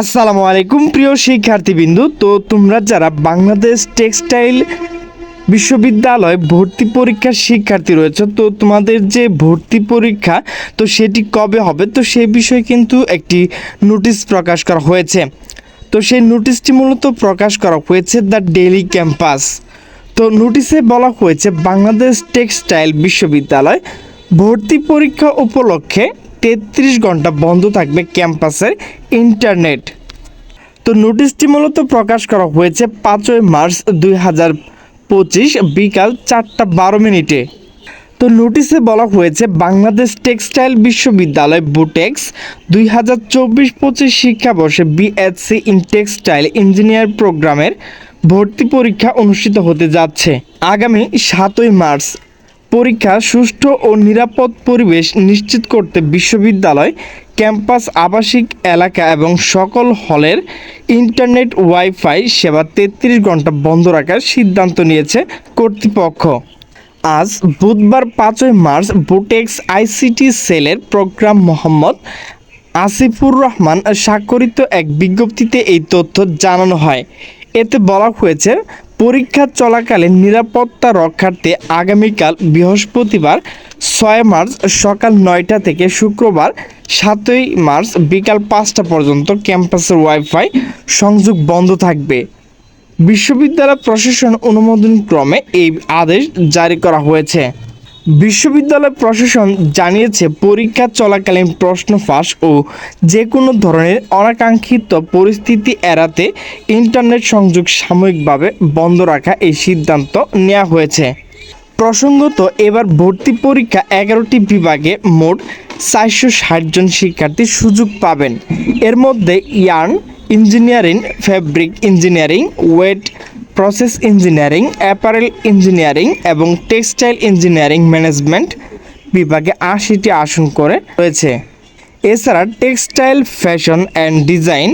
আসসালামু আলাইকুম প্রিয় শিক্ষার্থীবৃন্দু। তো তোমরা যারা বাংলাদেশ টেক্সটাইল বিশ্ববিদ্যালয় ভর্তি পরীক্ষার শিক্ষার্থী রয়েছে, তো তোমাদের যে ভর্তি পরীক্ষা, তো সেটি কবে হবে? তো সেই বিষয়ে কিন্তু একটি নোটিশ প্রকাশ করা হয়েছে। তো সেই নোটিশটি মূলত প্রকাশ করা হয়েছে দ্য ডেইলি ক্যাম্পাস। তো নোটিশে বলা হয়েছে, বাংলাদেশ টেক্সটাইল বিশ্ববিদ্যালয় ভর্তি পরীক্ষা উপলক্ষে তেত্রিশ ঘণ্টা বন্ধ থাকবে ক্যাম্পাসের ইন্টারনেট। তো নোটিশটি মূলত প্রকাশ করা হয়েছে পাঁচই মার্চ দুই হাজার পঁচিশ বিকাল চারটা বারো মিনিটে। তো নোটিশে বলা হয়েছে বাংলাদেশ টেক্সটাইল বিশ্ববিদ্যালয় বুটেক্স দুই হাজার চব্বিশ পঁচিশ শিক্ষাবর্ষে বিএসসি ইন টেক্সটাইল ইঞ্জিনিয়ার প্রোগ্রামের ভর্তি পরীক্ষা অনুষ্ঠিত হতে যাচ্ছে। আগামী সাতই মার্চ পরীক্ষা সুষ্ঠু ও নিরাপদ পরিবেশ নিশ্চিত করতে বিশ্ববিদ্যালয়, ক্যাম্পাস, আবাসিক এলাকা এবং সকল হলের ইন্টারনেট ওয়াইফাই সেবা তেত্রিশ ঘণ্টা বন্ধ রাখার সিদ্ধান্ত নিয়েছে কর্তৃপক্ষ। আজ বুধবার পাঁচই মার্চ বুটেক্স আইসিটি সেলের প্রোগ্রাম মোহাম্মদ আসিফুর রহমান স্বাক্ষরিত এক বিজ্ঞপ্তিতে এই তথ্য জানানো হয়। এতে বলা হয়েছে পরীক্ষা চলাকালীন নিরাপত্তা রক্ষার্থে আগামীকাল বৃহস্পতিবার ছয় মার্চ সকাল নয়টা থেকে শুক্রবার সাতই মার্চ বিকাল পাঁচটা পর্যন্ত ক্যাম্পাসের ওয়াইফাই সংযোগ বন্ধ থাকবে। বিশ্ববিদ্যালয় প্রশাসন অনুমোদন ক্রমে এই আদেশ জারি করা হয়েছে। বিশ্ববিদ্যালয় প্রশাসন জানিয়েছে, পরীক্ষা চলাকালীন প্রশ্ন ফাঁস ও যে কোনো ধরনের অনাকাঙ্ক্ষিত পরিস্থিতি এড়াতে ইন্টারনেট সংযোগ সাময়িকভাবে বন্ধ রাখা এই সিদ্ধান্ত নেওয়া হয়েছে। প্রসঙ্গত, এবার ভর্তি পরীক্ষা এগারোটি বিভাগে মোট চারশো ষাট জন শিক্ষার্থী সুযোগ পাবেন। এর মধ্যে yarn engineering fabric engineering, wet process engineering apparel engineering এবং টেক্সটাইল ইঞ্জিনিয়ারিং ম্যানেজমেন্ট বিভাগে আশিটি আসন করে রয়েছে। এছাড়া textile fashion and design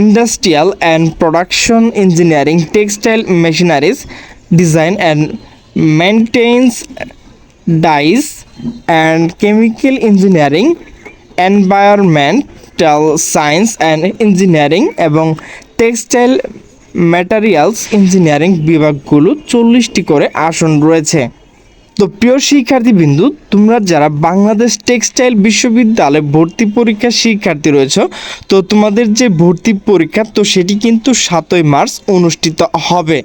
industrial and production engineering textile machineries design and maintenance dyes and chemical engineering environmental science and engineering এবং textile materials engineering বিভাগগুলো চল্লিশটি করে আসন রয়েছে। তো প্রিয় শিক্ষার্থীবৃন্দু, তোমরা যারা বাংলাদেশ টেক্সটাইল বিশ্ববিদ্যালয়ে ভর্তি পরীক্ষার শিক্ষার্থী রয়েছে, তো তোমাদের যে ভর্তি পরীক্ষা, তো সেটি কিন্তু সাতই মার্চ অনুষ্ঠিত হবে।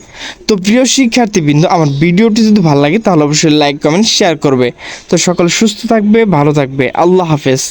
তো প্রিয় শিক্ষার্থীবৃন্দু, আমার ভিডিওটি যদি ভালো লাগে, তাহলে অবশ্যই লাইক, কমেন্ট শেয়ার করবে। তো সকল সুস্থ থাকবে, ভালো থাকবে। আল্লাহ হাফেজ।